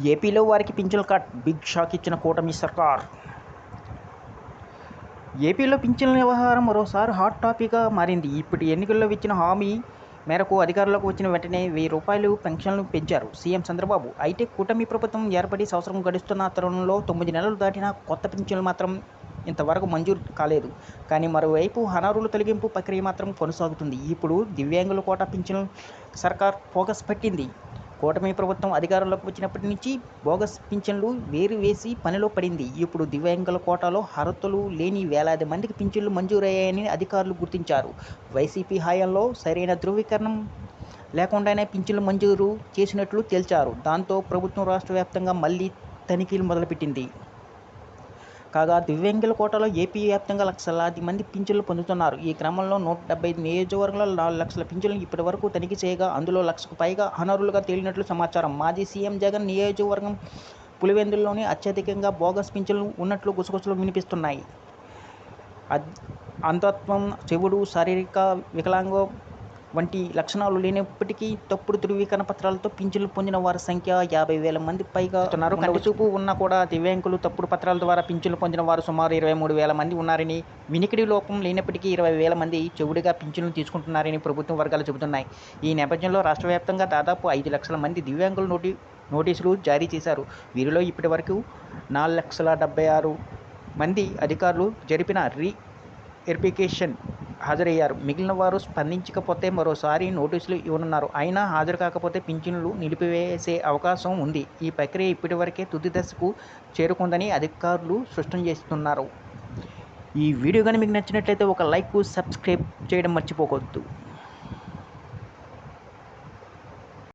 ఏపీలో వారికి పింఛన్ల కట్ బిగ్ షాక్ ఇచ్చిన కూటమి సర్కార్. ఏపీలో పింఛన్ల వ్యవహారం మరోసారి హాట్ టాపిక్గా మారింది. ఇప్పటి ఎన్నికల్లో ఇచ్చిన హామీ మేరకు అధికారంలోకి వచ్చిన వెంటనే వెయ్యి రూపాయలు పెన్షన్లు పెంచారు సీఎం చంద్రబాబు. అయితే కూటమి ప్రభుత్వం ఏర్పడి సంవత్సరం గడుస్తున్న తరుణంలో తొమ్మిది నెలలు దాటిన కొత్త పింఛన్లు మాత్రం ఇంతవరకు మంజూరు కాలేదు. కానీ మరోవైపు అనర్హుల తొలగింపు ప్రక్రియ మాత్రం కొనసాగుతుంది. ఇప్పుడు దివ్యాంగుల కోట పింఛన్ సర్కార్ ఫోకస్ పెట్టింది. కూటమి ప్రభుత్వం అధికారంలోకి వచ్చినప్పటి నుంచి బోగస్ పింఛన్లు వేరు వేసి పనిలో పడింది. ఇప్పుడు దివ్యాంగుల కోటాలో అర్హతలు లేని వేలాది మందికి పింఛన్లు మంజూరయ్యాయని అధికారులు గుర్తించారు. వైసీపీ హయాంలో సరైన ధృవీకరణం లేకుండానే పింఛన్లు మంజూరు చేసినట్లు తేల్చారు. దాంతో ప్రభుత్వం రాష్ట్ర వ్యాప్తంగా మళ్ళీ తనిఖీలు మొదలుపెట్టింది. కాగా దివ్యాంగుల కోటలో ఏపీ వ్యాప్తంగా లక్షలాది మంది పింఛన్లు పొందుతున్నారు. ఈ క్రమంలో నూట డెబ్బై ఐదు నియోజకవర్గాల్లో నాలుగు లక్షల పింఛన్లు ఇప్పటి వరకు తనిఖీ చేయగా అందులో లక్షకు పైగా అనర్హులుగా తేలినట్లు సమాచారం. మాజీ సీఎం జగన్ నియోజకవర్గం పులివెందుల్లోనే అత్యధికంగా బోగస్ పింఛన్లు ఉన్నట్లు గుసగుసలు వినిపిస్తున్నాయి. అద్- అంధత్వం చెవుడు శారీరక వికలాంగం వంటి లక్షణాలు లేనప్పటికీ తప్పుడు ధృవీకరణ పత్రాలతో పింఛన్లు పొందిన వారి సంఖ్య యాభై వేల మంది పైగా ఉన్నారు కంటి చూపు ఉన్నా కూడా దివ్యాంగులు తప్పుడు పత్రాల ద్వారా పింఛన్లు పొందిన వారు సుమారు ఇరవై మూడు వేల మంది ఉన్నారని వినికిడి లోపం లేనప్పటికీ ఇరవై వేల మంది చెవుడిగా పింఛన్లు తీసుకుంటున్నారని ప్రభుత్వం వర్గాలు చెబుతున్నాయి. ఈ నేపథ్యంలో రాష్ట్ర వ్యాప్తంగా దాదాపు ఐదు లక్షల మంది దివ్యాంగులు నోటి నోటీసులు జారీ చేశారు. వీరిలో ఇప్పటి వరకు నాలుగు లక్షల డెబ్బై ఆరు మంది అధికారులు జరిపిన రీ వెరిఫికేషన్ హాజరయ్యారు. మిగిలిన వారు స్పందించకపోతే మరోసారి నోటీసులు ఇవ్వనున్నారు. అయినా హాజరు కాకపోతే పింఛన్లు నిలిపివేసే అవకాశం ఉంది. ఈ ప్రక్రియ ఇప్పటివరకే తుది దశకు చేరుకుందని అధికారులు స్పష్టం చేస్తున్నారు. ఈ వీడియో కానీ మీకు నచ్చినట్లయితే ఒక లైక్ సబ్స్క్రైబ్ చేయడం మర్చిపోకూడదు.